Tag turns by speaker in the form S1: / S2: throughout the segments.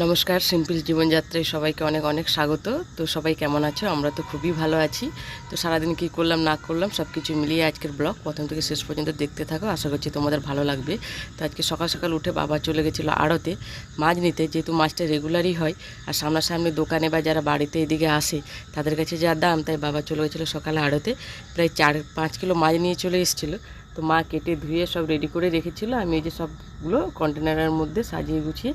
S1: নমস্কার, সিম্পল জীবনযাত্রায় সবাইকে অনেক অনেক স্বাগত। তো সবাই কেমন আছো? আমরা তো খুবই ভালো আছি। তো সারাদিন কী করলাম, না করলাম সব কিছু মিলিয়ে আজকের ব্লগ প্রথম থেকে শেষ পর্যন্ত দেখতে থাকো। আশা করছি তোমাদের ভালো লাগবে। তো আজকে সকাল সকাল উঠে বাবা চলে গেছিল আড়তে মাছ নিতে। যেহেতু মাছটা রেগুলারই হয়, আর সামনাসামনি দোকানে বা যারা বাড়িতে এদিকে আসে, তাদের কাছে যা দাম, তাই বাবা চলে গেছিল সকালে আড়তে। প্রায় চার পাঁচ কিলো মাছ নিয়ে চলে এসেছিল। তো মা কেটে ধুয়ে সব রেডি করে রেখেছিল। আমি এই যে সবগুলো কন্টেনারের মধ্যে সাজিয়ে গুছিয়ে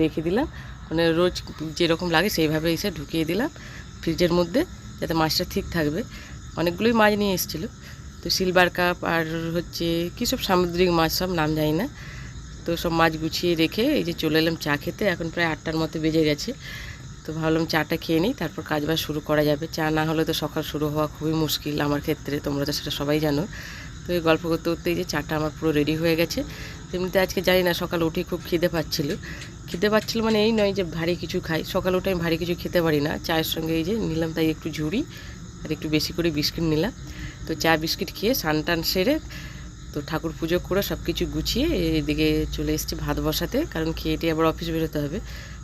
S1: রেখে দিলাম। মানে রোজ যেরকম লাগে সেইভাবে এসে ঢুকিয়ে দিলাম ফ্রিজের মধ্যে যাতে মাছটা ঠিক থাকবে। অনেকগুলোই মাছ নিয়ে এসেছিল। তো সিলভার কাপ আর হচ্ছে কী সব সামুদ্রিক মাছ সব নাম জানি না। তো সব মাছ গুছিয়ে রেখে এই যে চলে এলাম চা খেতে। এখন প্রায় আটটার মতো বেজে গেছে। তো ভাবলাম চাটা খেয়ে নিই, তারপর কাজবাজ শুরু করা যাবে। চা না হলে তো সকাল শুরু হওয়া খুবই মুশকিল আমার ক্ষেত্রে, তোমরা তো সেটা সবাই জানো। তো এই গল্প করতে করতে যে চাটা আমার পুরো রেডি হয়ে গেছে। তেমনিতে আজকে জানি না, সকাল উঠে খুব খিদে পাচ্ছিল। খিদে পাচ্ছিল মানে এই নয় যে ভারী কিছু খাই। সকাল উঠে আমি ভারী কিছু খেতে পারি না। চায়ের সঙ্গে এই যে নিলাম তাই একটু ঝুড়ি আর একটু বেশি করে বিস্কিট নিলাম। তো চা, বিস্কিট খেয়ে স্নান টান সেরে তো ঠাকুর পুজো করে সব কিছু গুছিয়ে এদিকে চলে এসেছি ভাত বসাতে। কারণ খেয়ে টেয়ে আবার অফিস বেরোতে হবে।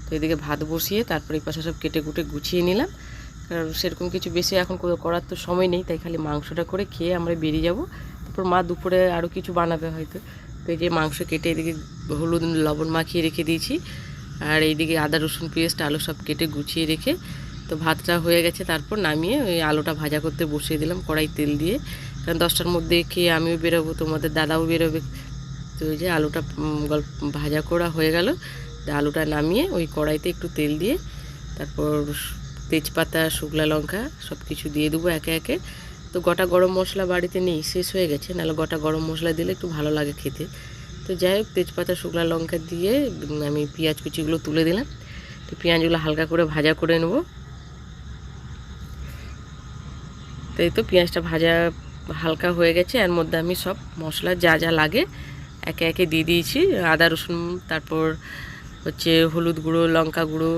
S1: তো এদিকে ভাত বসিয়ে তারপরে এই পাশে সব কেটে কুটে গুছিয়ে নিলাম। কারণ সেরকম কিছু বেশি এখন করার তো সময় নেই। তাই খালি মাংসটা করে খেয়ে আমরা বেরিয়ে যাব। তারপর মা দুপুরে আরও কিছু বানাবে হয়তো। তো এই যে মাংস কেটে এদিকে হলুদ, লবণ মাখিয়ে রেখে দিয়েছি। আর এইদিকে আদা, রসুন পেস্ট আলু সব কেটে গুছিয়ে রেখে তো ভাতটা হয়ে গেছে। তারপর নামিয়ে ওই আলুটা ভাজা করতে বসিয়ে দিলাম কড়াই তেল দিয়ে। কারণ দশটার মধ্যে খেয়ে আমিও বেরোবো, তোমাদের দাদাও বেরোবে। তো ওই যে আলুটা গল্প ভাজা করা হয়ে গেল। আলুটা নামিয়ে ওই কড়াইতে একটু তেল দিয়ে তারপর তেজপাতা শুকলা লঙ্কা সব কিছু দিয়ে দেবো একে একে। তো গোটা গরম মশলা বাড়িতে নেই, শেষ হয়ে গেছে, নাহলে গোটা গরম মশলা দিলে একটু ভালো লাগে খেতে। তো যাই হোক, তেজপাতা শুকলা লঙ্কা দিয়ে আমি পেঁয়াজ কুচিগুলো তুলে দিলাম। তো পেঁয়াজগুলো হালকা করে ভাজা করে নেব। তো এই তো পেঁয়াজটা ভাজা হালকা হয়ে গেছে, এর মধ্যে আমি সব মশলা যা যা লাগে একে একে দিয়ে দিয়েছি। আদা, রসুন, তারপর হচ্ছে হলুদ গুঁড়ো, লঙ্কা গুঁড়ো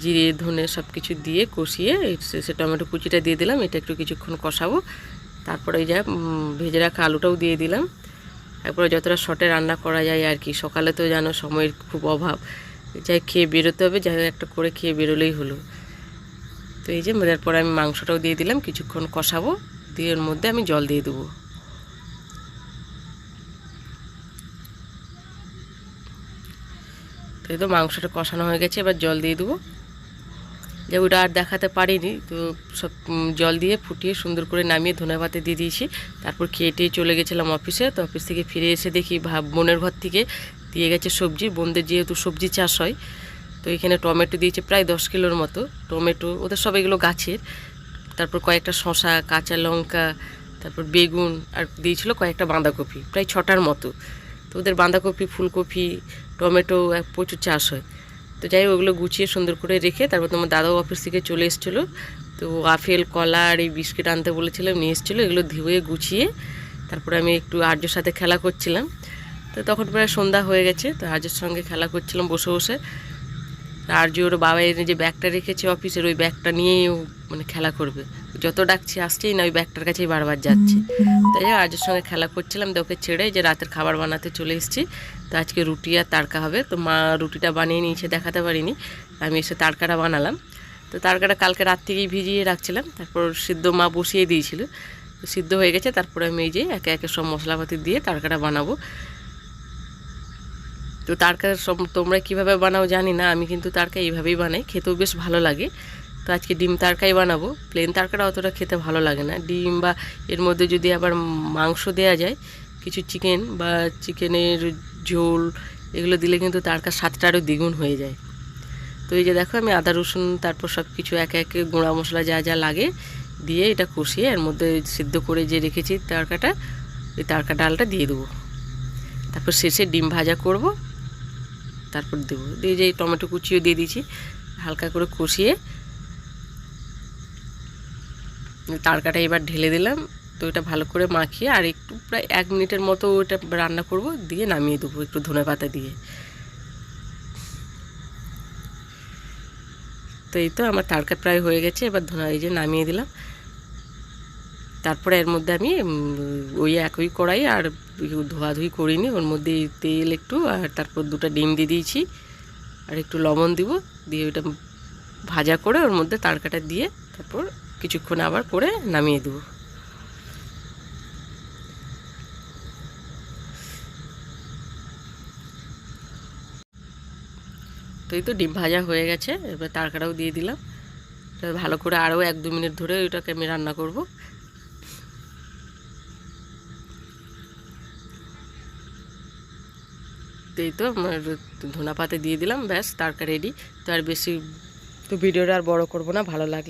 S1: জিরে, ধনে সব কিছু দিয়ে কষিয়ে সে- টমেটো কুচিটা দিয়ে দিলাম, এটা একটু কিছুক্ষণ কষাবো। তারপরে ওই যা ভেজে রাখা আলুটাও দিয়ে দিলাম। তারপরে যতটা শর্টে রান্না করা যায় আর কি, সকালে তো জানো সময়ের খুব অভাব। যাই খেয়ে বেরোতে হবে, যাই একটা করে খেয়ে বেরোলেই হলো। তো এই যে তারপরে আমি মাংসটাও দিয়ে দিলাম, কিছুক্ষণ কষাবো, দিয়ে এর মধ্যে আমি জল দিয়ে দেবো। তো এই তো মাংসটা কষানো হয়ে গেছে, এবার জল দিয়ে দেবো। যে ওটা আর দেখাতে পারিনি। তো সব জল দিয়ে ফুটিয়ে সুন্দর করে নামিয়ে ধনে পাতে দিয়ে দিয়েছি। তারপর খেয়ে চলে গেছিলাম অফিসে। তো অফিস থেকে ফিরে এসে দেখি ভাব, বোনের ঘর থেকে দিয়ে গেছে সবজি। বোনদের যেহেতু সবজি চাষ হয়, তো এখানে টমেটো দিয়েছে প্রায় দশ কিলোর মতো। টমেটো, ওদের সব এগুলো গাছের। তারপর কয়েকটা শশা কাঁচা লঙ্কা, তারপর বেগুন, আর দিয়েছিল কয়েকটা বাঁধাকপি, প্রায় ছটার মতো। তো ওদের বাঁধাকপি, ফুলকপি, টমেটো প্রচুর চাষ হয়। তো যাই ওগুলো গুছিয়ে সুন্দর করে রেখে তারপর তোমার দাদাও অফিস থেকে চলে এসেছিল। তো আপেল, কলা আর এই বিস্কিট আনতে বলেছিলাম নিয়ে এসেছিল, এগুলো ধুয়ে গুছিয়ে তারপরে আমি একটু আর্যর সাথে খেলা করছিলাম। তো তখন প্রায় সন্ধ্যা হয়ে গেছে, তো আর্যর সঙ্গে খেলা করছিলাম বসে বসে। আর্য ওর বাবা এনে যে ব্যাগটা রেখেছে অফিসের ওই ব্যাগটা নিয়েই মানে খেলা করবে। যত ডাকছি আসছেই না ওই ব্যাগটার কাছেই বারবার যাচ্ছে। তাই আজের সঙ্গে খেলা করছিলাম তো ওকে ছেড়ে যে রাতের খাবার বানাতে চলে এসেছি। তো আজকে রুটি আর তারকা হবে। তো মা রুটিটা বানিয়ে নিয়েছে দেখাতে পারিনি। আমি এসে তারকাটা বানালাম। তো তারকাটা কালকে রাত থেকেই ভিজিয়ে রাখছিলাম। তারপর সিদ্ধ মা বসিয়ে দিয়েছিল। তো সিদ্ধ হয়ে গেছে তারপরে আমি এই যে একে একে সব মশলাপাতি দিয়ে তারকাটা বানাবো। তো তারকা সব তোমরা কীভাবে বানাও জানি না আমি কিন্তু তারকা এইভাবেই বানাই। খেতেও বেশ ভালো লাগে। তো আজকে ডিম তারকাই বানাবো। প্লেন তারকাটা অতটা খেতে ভালো লাগে না। ডিম বা এর মধ্যে যদি আবার মাংস দেওয়া যায়, কিছু চিকেন বা চিকেনের ঝোল, এগুলো দিলে কিন্তু তারকার স্বাদটা আরও দ্বিগুণ হয়ে যায়। তো এই যে দেখো, আমি আদা, রসুন, তারপর সব কিছু একে একে গুঁড়া মশলা যা যা লাগে দিয়ে এটা কষিয়ে এর মধ্যে সিদ্ধ করে যে রেখেছি তারকাটা ওই তারকা ডালটা দিয়ে দেবো। তারপর শেষে ডিম ভাজা করব, তারপর দেবো। দিয়ে যে টমেটো কুচিও দিয়ে দিয়েছি, হালকা করে কষিয়ে তারকাটা এবার ঢেলে দিলাম, তো এটা ভালো করে মাখিয়ে আর একটু প্রায় এক মিনিটের মতো ওটা রান্না করব, দিয়ে নামিয়ে দেবো একটু ধনে পাতা দিয়ে। তো এই তো আমার তারকা প্রায় হয়ে গেছে, এবার ধনে, এই যে নামিয়ে দিলাম। তারপরে এর মধ্যে আমি ওই একই কড়াই আর ধোয়াধুয়ি করিনি, ওর মধ্যে তেল একটু আর তারপর দুটো ডিম দিয়ে দিয়েছি। আর একটু লবণ দিব, দিয়ে ওইটা ভাজা করে ওর মধ্যে তারকাটা দিয়ে তারপর কিছুক্ষণ আবার করে নামিয়ে দেবো। তো এই তো ডিম ভাজা হয়ে গেছে, এবার তারকাটাও দিয়ে দিলাম। ভালো করে আরও এক দু মিনিট ধরে ওইটাকে আমি রান্না করব। তো এই তো আমার ধনা পাতে দিয়ে দিলাম, ব্যাস, তারকা রেডি তো আর বেশি তো ভিডিওটা আর বড় করব না, ভালো লাগলে